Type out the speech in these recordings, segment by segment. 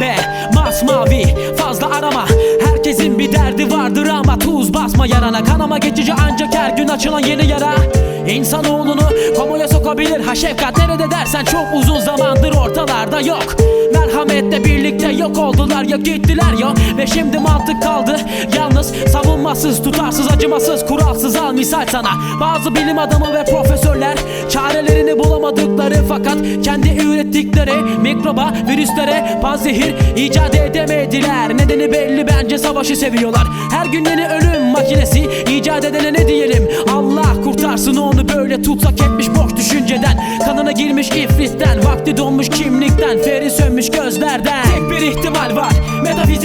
pembe Masmavi fazla arama. Herkesin bir derdi vardır ama Tuz basma yarana. Kanama geçici ancak her gün açılan yeni yara. İnsanoğlunu komoya sokabilir. Ha şefkat nerede dersen çok uzun zamandır ortalarda yok. Merhametle bir yok oldular ya gittiler ya. Ve şimdi mantık kaldı? Yalnız savunmasız tutarsız acımasız kuralsız al misal sana. Bazı bilim adamı ve profesörler çarelerini bulamadıkları fakat kendi ürettikleri mikroba virüslere panzehir icat edemediler. Nedeni belli bence savaşı seviyorlar. Her gün yeni ölüm makinesi icat edene ne diyelim? Allah kurtarsın onu böyle tutsak etmiş boş düşünceden. Kanına girmiş ifritten vakti donmuş kimlikten. Feri sönmüş gözlerden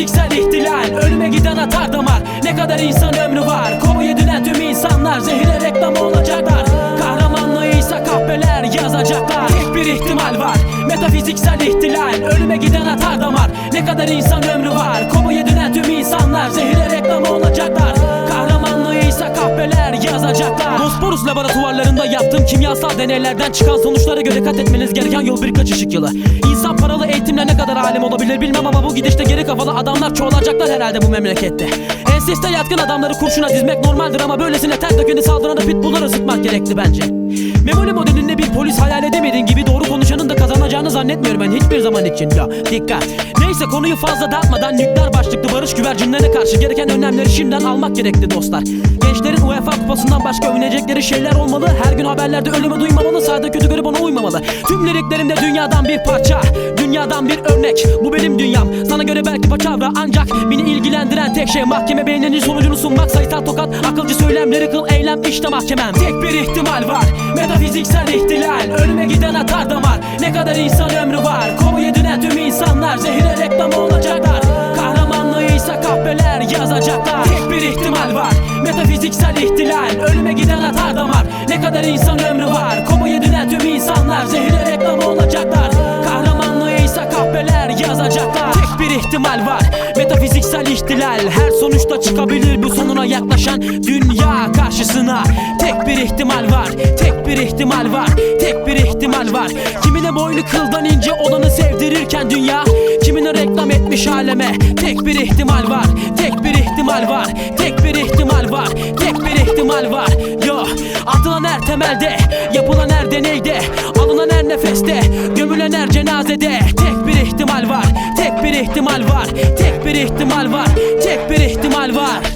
metafiziksel ihtilal. Ölüme giden atar damar. Ne kadar insan ömrü var. Kova yedilen tüm insanlar zehire reklam olacaklar. Kahramanlığı ise kahpeler yazacaklar. Tek bir ihtimal var. Metafiziksel ihtilal. Ölüme giden atar damar. Ne kadar insan ömrü var. Kova yedilen tüm insanlar zehire reklam olacaklar. Kahramanlığı ise kahpeler yazacaklar. Bosporus laboratuvarlarında yaptığım kimyasal deneylerden çıkan sonuçlara göre kat etmeniz gereken yol birkaç ışık yılı İnsan paralı eğitimle ne kadar alem olabilir bilmem ama bu gidişte geri kafalı adamlar çoğalacaklar herhalde bu memlekette. Enseste yatkın adamları kurşuna dizmek normaldir ama böylesine ter dökeni saldıranı pitbullları ısıtmak gerekli bence Memoli modelinde bir polis hayal edemediğin gibi doğru konuşanın da kazanacağını zannetmiyorum ben hiçbir zaman için. Ya dikkat. Neyse konuyu fazla dağıtmadan nükleer başlıklı barış güvercinlerine karşı gereken önlemleri şimdiden almak gerekli dostlar. Gençlerin UEFA kupasından başka övünecekleri şeyler olmalı Her gün haberlerde ölümü duymamalı Sadece kötü görüp ona uymamalı. Tüm liriklerimde dünyadan bir parça Dünyadan bir örnek. Bu benim dünyam. Sana göre belki paçavra ancak Beni ilgilendiren tek şey mahkeme beyninin sonucunu sunmak. Sayısal tokat akılcı söylemleri kıl eylem işte mahkemem. Tek bir ihtimal var Metafiziksel ihtilal. Ölüme giden atar damar. Ne kadar insan ömrü var. Kova yediren tüm insanlar Zehire reklam olacaklar. Kahramanlığı ise kahpeler yazacaklar. Tek bir ihtimal var. Metafiziksel ihtilal. Ölüme giden atar damar. Ne kadar insan ömrü var. Kova yediren tüm insanlar Zehire reklam olacaklar. Kahramanlığı ise kahpeler yazacaklar. Tek bir ihtimal var. Metafiziksel ihtilal. Her sonuçta çıkabilir bu sonuna yaklaşan Dünya karşısına bir ihtimal var Tek bir ihtimal var Tek bir ihtimal var Kimine boynu kıldan ince olanı sevdirirken dünya Kimine reklam etmiş aleme Tek bir ihtimal var Tek bir ihtimal var Tek bir ihtimal var Tek bir ihtimal var Yo Atılan her temelde Yapılan her deneyde Alınan her nefeste Gömülen her cenazede Tek bir ihtimal var Tek bir ihtimal var Tek bir ihtimal var Tek bir ihtimal var